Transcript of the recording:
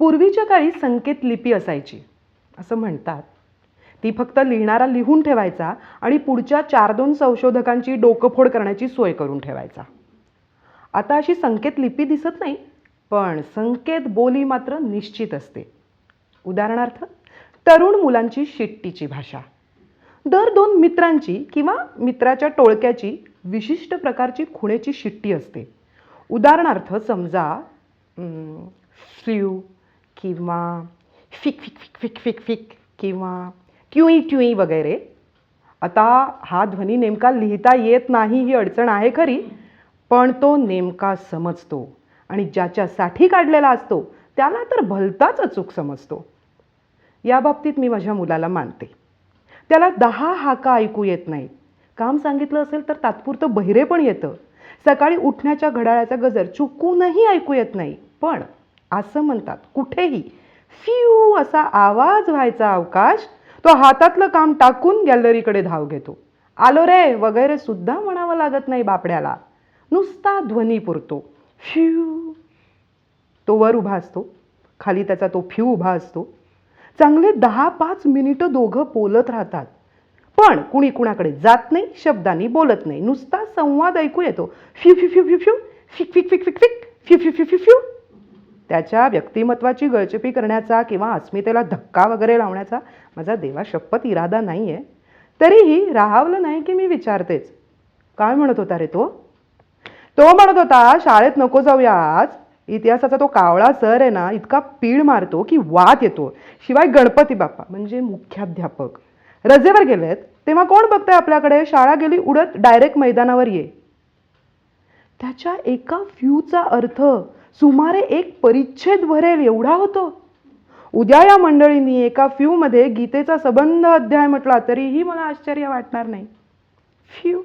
पूर्वीच्या काळी संकेत लिपी असायची. असं म्हणतात. ती फक्त लिहिणारा लिहून ठेवायचा आणि पुढच्या चार दोन संशोधकांची डोकंफोड करण्याची सोय करून ठेवायचा. आता अशी संकेत लिपी दिसत नाही पण संकेत बोली मात्र निश्चित असते. उदाहरणार्थ तरुण मुलांची शिट्टीची भाषा. दर दोन मित्रांची किंवा मित्राच्या टोळक्याची विशिष्ट प्रकारची खुणेची शिट्टी असते. उदाहरणार्थ समजा फ्ल्यू किंवा फिक फिक फिक फिक फिक फिक किंवा ट्युई ट्युई वगैरे. आता हा ध्वनी नेमका लिहिता येत नाही ही अडचण आहे खरी पण तो नेमका समजतो आणि ज्याच्यासाठी काढलेला असतो त्याला तर भलताच अचूक समजतो. या बाबतीत मी माझ्या मुलाला मानते. त्याला दहा हाका ऐकू येत नाही काम सांगितलं असेल तर तात्पुरतं बहिरे पण येतं. सकाळी उठण्याच्या घड्याळाचा गजर चुकूनही ऐकू येत नाही. पण असं म्हणतात. कुठेही फ्यू असा आवाज व्हायचा अवकाश तो हातातलं काम टाकून गॅलरीकडे धाव घेतो. आलो रे वगैरे सुद्धा म्हणावं लागत नाही बापड्याला. नुसता ध्वनी पुरतो. फ्यू. तो वर उभा असतो. खाली त्याचा तो फ्यू उभा असतो. चांगले दहा पाच मिनिटं दोघं बोलत राहतात. पण कुणी कुणाकडे जात नाही शब्दांनी बोलत नाही. नुसता संवाद ऐकू येतो. फ्यू फ्यू फ्यू फ्यू फ्यू. फिक फिक फिक फिक फिक. फ्यू फ्यू फ्यू फ्यू फ्यू. त्याच्या व्यक्तिमत्वाची गळचेपी करण्याचा किंवा अस्मितेला धक्का वगैरे लावण्याचा माझा देवा शपथ इरादा नाही आहे तरीही राहावलं नाही की मी विचारतेच. काय म्हणत होता रे तो? तो म्हणत होता शाळेत नको जाऊया आज. इतिहासाचा तो कावळा सर आहे ना इतका पीळ मारतो की वाद येतो. शिवाय गणपती बाप्पा म्हणजे मुख्याध्यापक. रजेवर गेलेत. तेव्हा कोण बघतंय आपल्याकडे? शाळा गेली उडत डायरेक्ट मैदानावर ये. त्याच्या एका फ्यूचा अर्थ सुमारे एक परिच्छेद भरेल एवढा होतो. उद्या या मंडळींनी एका फ्यूमध्ये गीतेचा सबंध अध्याय म्हटला तरीही मला आश्चर्य वाटणार नाही. फ्यू.